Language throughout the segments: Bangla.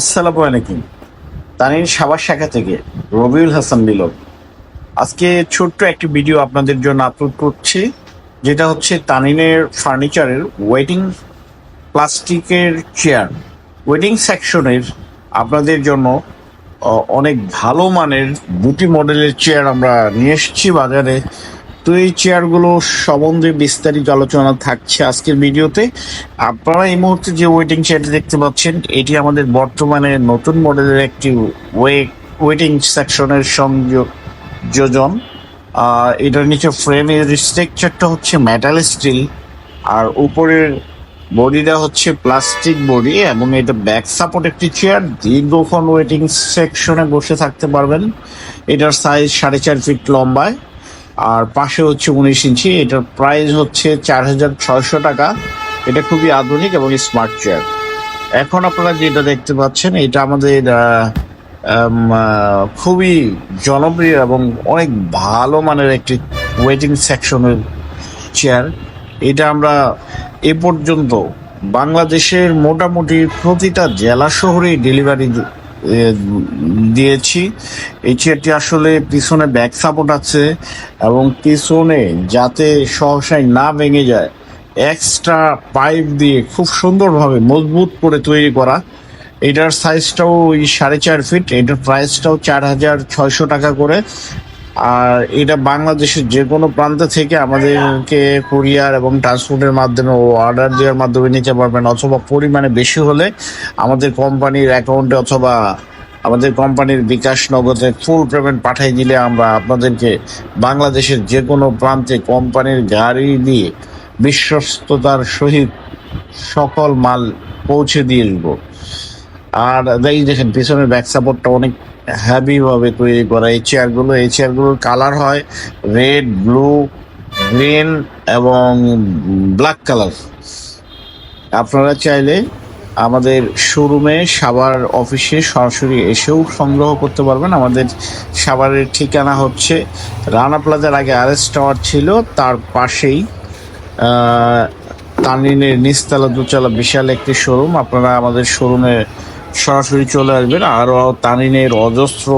আসসালামু আলাইকুম। তানির সাবার শাখা থেকে রবিউল হাসান মিলন আজকে ছোট্ট একটি ভিডিও আপনাদের জন্য আপলোড করছি, যেটা হচ্ছে তানিনের ফার্নিচারের ওয়েটিং প্লাস্টিকের চেয়ার। ওয়েটিং সেকশনের আপনাদের জন্য অনেক ভালো মানের দুটি মডেলের চেয়ার আমরা নিয়ে এসেছি বাজারে। তো এই চেয়ারগুলো সম্বন্ধে বিস্তারিত আলোচনা থাকছে আজকের ভিডিওতে। আপনারা এই মুহূর্তে যে ওয়েটিং চেয়ারটি দেখতে পাচ্ছেন, এটি আমাদের বর্তমানে নতুন মডেলের একটি ওয়ে ওয়েটিং সেকশনের সংযোজন। এটার নিচে ফ্রেমের স্ট্রাকচারটা হচ্ছে মেটাল স্টিল আর উপরের বডিটা হচ্ছে প্লাস্টিক বডি এবং এটা ব্যাক সাপোর্ট একটি চেয়ার দীর্ঘক্ষণ ওয়েটিং সেকশনে বসে থাকতে পারবেন। এটার সাইজ সাড়ে চার ফিট লম্বায়। আর পাশে হচ্ছে উনিশ ইঞ্চি, এটার প্রাইস হচ্ছে চার হাজার ছয়শো টাকা। এটা খুবই আধুনিক এবং স্মার্ট চেয়ার এখন আপনারা যেটা দেখতে পাচ্ছেন, এটা আমাদের খুবই জনপ্রিয় এবং অনেক ভালো মানের একটি ওয়েটিং সেকশনের চেয়ার এটা আমরা এ পর্যন্ত বাংলাদেশের মোটামুটি প্রতিটা জেলা শহরেই ডেলিভারি দিয়েছি। এই চেয়ারটি আসলে পিছনে ব্যাক সাপোর্ট আছে এবং পিছনে যাতে সহসায় না ভেঙে যায় এক্সট্রা পাইপ দিয়ে খুব সুন্দরভাবে মজবুত করে তৈরি করা। এটার সাইজটাও ওই সাড়ে চার ফিট এটার প্রাইসটাও চার হাজার ছয়শো টাকা করে। আর এটা বাংলাদেশের যে কোনো প্রান্ত থেকে আমাদেরকে কুরিয়ার এবং ট্রান্সপোর্টের মাধ্যমে অর্ডার দেওয়ার মাধ্যমে নিতে পারবেন অথবা পরিমাণে বেশি হলে আমাদের কোম্পানির অ্যাকাউন্টে অথবা আমাদের কোম্পানির বিকাশ নগদে ফুল পেমেন্ট পাঠিয়ে দিলে আমরা আপনাদেরকে বাংলাদেশের যে কোনো প্রান্তে কোম্পানির গাড়ি দিয়ে বিশ্বস্ততার সহিত সকল মাল পৌঁছে দিয়ে দিব। আর এই দেখেন, পিছনের ব্যাক সাপোর্টটা অনেক হ্যাভি ভাবে তৈরি করা। এই চেয়ারগুলো এই চেয়ারগুলোর কালার হয় রেড ব্লু গ্রিন এবং ব্ল্যাক কালার আপনারা চাইলে আমাদের শোরুমে সাভার অফিসে সরাসরি এসেও সংগ্রহ করতে পারবেন। আমাদের সাভারের ঠিকানা হচ্ছে রানা প্লাজার আগে আরএস টাওয়ার ছিল, তার পাশেই তানিনের নিচতলা দুতলা বিশাল একটি শোরুম আপনারা আমাদের শোরুমে সরাসরি চলে আসবেন। আরও তানিনের অজস্র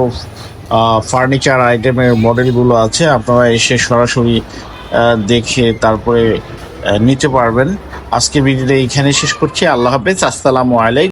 ফার্নিচার আইটেমের মডেলগুলো আছে। আপনারা এসে সরাসরি দেখে তারপরে নিতে পারবেন। আজকে ভিডিওটা এইখানে শেষ করছি। আল্লাহ হাফেজ। আসসালামু আলাইকুম।